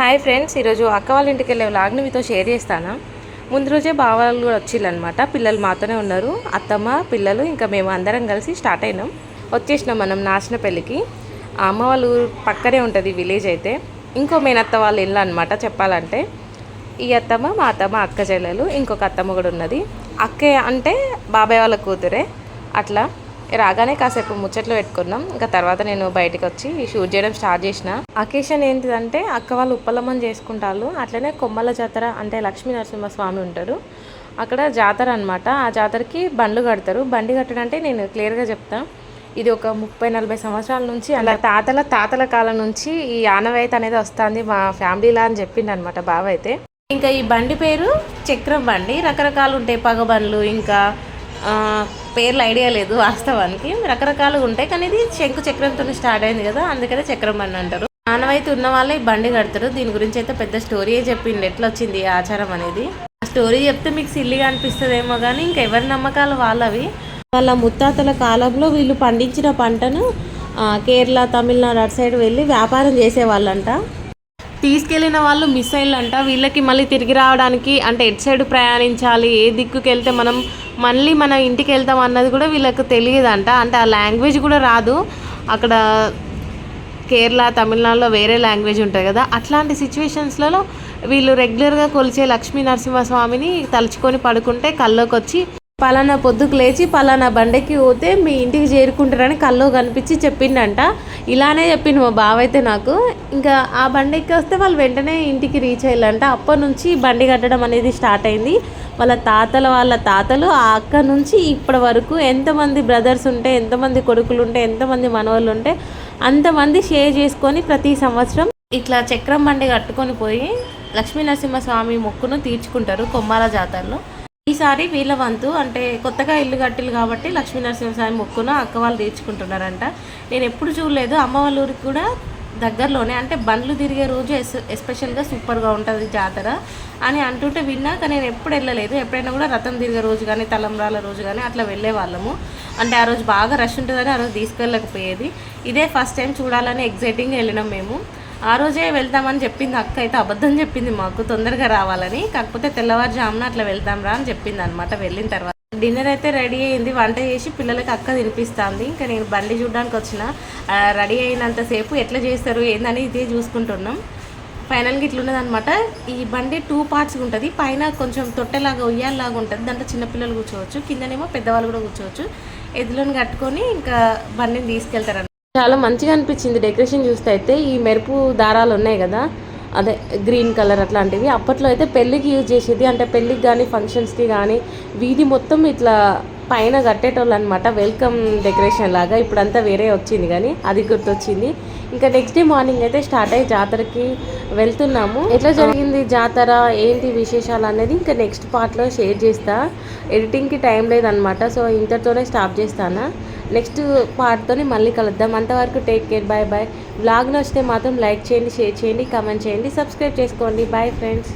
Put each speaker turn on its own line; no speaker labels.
Hi friends ఈరోజు అక్క వాళ్ళ ఇంటికి వెళ్ళే వ్లాగ్ని మీతో షేర్ చేస్తాను. ముందు రోజే బావాళ్ళు కూడా వచ్చిల్లనమాట పిల్లలు మాతోనే ఉన్నారు. అత్తమ్మ పిల్లలు ఇంకా మేము అందరం కలిసి స్టార్ట్ అయినాం. వచ్చేసినాం మనం నాశన పెళ్ళికి. అమ్మ వాళ్ళ ఊరు పక్కనే ఉంటుంది విలేజ్ అయితే. ఇంకో మేనత్త వాళ్ళు ఇల్లు అనమాట చెప్పాలంటే. ఈ అత్తమ్మ మా అత్తమ్మ అక్క చెల్లెలు ఇంకొక అత్తమ్మ కూడా ఉన్నది. అక్కే అంటే బాబాయ్ వాళ్ళ కూతురే. అట్లా. రాగానే కాసేపు ముచ్చట్లు పెట్టుకున్నాం. ఇంకా తర్వాత నేను బయటకు వచ్చి షూట్ చేయడం స్టార్ట్ చేసిన. అకేషన్ ఏంటిదంటే అక్క వాళ్ళు ఉప్పలమ్మని చేసుకుంటారు అట్లనే కొమ్మల జాతర అంటే లక్ష్మీ నరసింహస్వామి ఉంటారు. అక్కడ జాతర అనమాట ఆ జాతరకి బండ్లు కడతారు. బండి కట్టడం అంటే నేను క్లియర్గా చెప్తాను ఇది ఒక ముప్పై నలభై సంవత్సరాల నుంచి అలా తాతల తాతల కాలం నుంచి ఈ ఆనవాయితీ అనేది వస్తుంది మా ఫ్యామిలీలా అని చెప్పిండు అనమాట బావ అయితే. ఇంకా ఈ బండి పేరు చక్రం బండి. రకరకాలు ఉంటాయి. పగ బండ్లు ఇంకా పేర్లు ఐడియా లేదు వాస్తవానికి. రకరకాలుగా ఉంటాయి కానీ ఇది శంకు చక్రంతో స్టార్ట్ అయింది కదా అందుకనే చక్రం బండి అంటారు. నానవైతే ఉన్న వాళ్ళే బండి కడతారు. దీని గురించి అయితే పెద్ద స్టోరీయే చెప్పిండు. ఎట్లా వచ్చింది ఈ ఆచారం అనేది? ఆ స్టోరీ చెప్తే మీకు సిల్లిగా అనిపిస్తుందేమో కానీ ఇంకా ఎవరి నమ్మకాలు వాళ్ళవి. వాళ్ళ ముత్తాతల కాలంలో వీళ్ళు పండించిన పంటను కేరళ తమిళనాడు అటు సైడ్ వెళ్ళి వ్యాపారం చేసేవాళ్ళంట. తీసుకెళ్ళిన వాళ్ళు మిస్ అయ్యాలంట వీళ్ళకి మళ్ళీ తిరిగి రావడానికి అంటే ఎటు సైడ్ ప్రయాణించాలి ఏ దిక్కుకి వెళ్తే మనం మళ్ళీ మన ఇంటికి వెళ్తాం అన్నది కూడా వీళ్ళకి తెలియదంట. అంటే ఆ లాంగ్వేజ్ కూడా రాదు. అక్కడ కేరళ తమిళనాడులో వేరే లాంగ్వేజ్ ఉంటుంది కదా. అట్లాంటి సిచ్యువేషన్స్లలో వీళ్ళు రెగ్యులర్గా కొలిచే లక్ష్మీ నరసింహస్వామిని తలుచుకొని పడుకుంటే కల్లోకి వచ్చి పలానా పొద్దుకు లేచి పలానా బండకి పోతే మీ ఇంటికి చేరుకుంటారని కల్లో కనిపించి చెప్పిండంట. ఇలానే చెప్పిండు మా బావ అయితే నాకు. ఇంకా ఆ బండికి వస్తే వాళ్ళు వెంటనే ఇంటికి రీచ్ అయ్యాలంట అప్పటి నుంచి బండి కట్టడం అనేది స్టార్ట్ అయింది. వాళ్ళ తాతల వాళ్ళ తాతలు ఆ అక్క నుంచి ఇప్పటి వరకు ఎంతమంది బ్రదర్స్ ఉంటే ఎంతమంది కొడుకులు ఉంటే ఎంతమంది మనవాళ్ళు ఉంటే అంతమంది షేర్ చేసుకొని ప్రతి సంవత్సరం ఇట్లా చక్రం బండి కట్టుకొని పోయి లక్ష్మీనరసింహ స్వామి మొక్కును తీర్చుకుంటారు కొమ్మాల జాతరలో. ఈసారి వీళ్ళ వంతు అంటే కొత్తగా ఇల్లు కట్టిల్లు కాబట్టి లక్ష్మీ నరసింహస్వామి మొక్కును అక్క వాళ్ళు తీర్చుకుంటున్నారంట. నేను ఎప్పుడు చూడలేదు. అమ్మ వాళ్ళ ఊరికి కూడా దగ్గరలోనే అంటే బండ్లు తిరిగే రోజు ఎస్ ఎస్పెషల్గా సూపర్గా ఉంటుంది జాతర అని అంటుంటే విన్నా కానీ నేను ఎప్పుడు వెళ్ళలేదు. ఎప్పుడైనా కూడా రథం తిరిగే రోజు కానీ తలంబ్రాల రోజు కానీ అట్లా వెళ్ళే వాళ్ళము. అంటే ఆ రోజు బాగా రష్ ఉంటుందని ఆ రోజు తీసుకెళ్ళకపోయేది. ఇదే ఫస్ట్ టైం చూడాలని ఎగ్జైటింగ్గా వెళ్ళినాం మేము. ఆ రోజే వెళ్తామని చెప్పింది అక్క అయితే అబద్ధం చెప్పింది మాకు తొందరగా రావాలని. కాకపోతే తెల్లవారుజామున అట్లా వెళ్తాం రా అని చెప్పింది అనమాట వెళ్ళిన తర్వాత డిన్నర్ అయితే రెడీ అయింది. వంట చేసి పిల్లలకి అక్క తినిపిస్తుంది. ఇంకా నేను బండి చూడడానికి వచ్చిన. రెడీ అయినంతసేపు ఎట్లా చేస్తారు ఏందని ఇదే చూసుకుంటున్నాం. ఫైనల్గా ఇట్లున్నది అనమాట ఈ బండి టూ పార్ట్స్ ఉంటుంది. పైన కొంచెం తొట్టెలాగా ఉయ్యాలలాగా ఉంటుంది. దాంట్లో చిన్నపిల్లలు కూర్చోవచ్చు. కిందనేమో పెద్దవాళ్ళు కూడా కూర్చోవచ్చు. ఎద్దులను కట్టుకొని ఇంకా బండిని తీసుకెళ్తారు చాలా మంచిగా అనిపించింది డెకరేషన్ చూస్తే అయితే ఈ మెరుపు దారాలు ఉన్నాయి కదా. అదే గ్రీన్ కలర్ అట్లాంటివి. అప్పట్లో అయితే పెళ్ళికి యూజ్ చేసేది. అంటే పెళ్ళికి కానీ ఫంక్షన్స్కి కానీ వీధి మొత్తం ఇట్లా పైన కట్టేటోళ్ళు అనమాట వెల్కమ్ డెకరేషన్ లాగా. ఇప్పుడంతా వేరే వచ్చింది కానీ అది గుర్తొచ్చింది. ఇంకా నెక్స్ట్ డే మార్నింగ్ అయితే స్టార్ట్ అయ్యి జాతరకి వెళ్తున్నాము. ఎట్లా జరిగింది జాతర? ఏంటి విశేషాలు అనేది ఇంకా నెక్స్ట్ పార్ట్లో షేర్ చేస్తా. ఎడిటింగ్కి టైం లేదనమాట సో ఇంతటితోనే స్టాప్ చేస్తాను. నెక్స్ట్ పార్ట్తోనే మళ్ళీ కలుద్దాం. అంతవరకు take care bye bye blog నచ్చితే మాత్రం లైక్ చేయండి షేర్ చేయండి కామెంట్ చేయండి సబ్స్క్రైబ్ చేసుకోండి. Bye friends.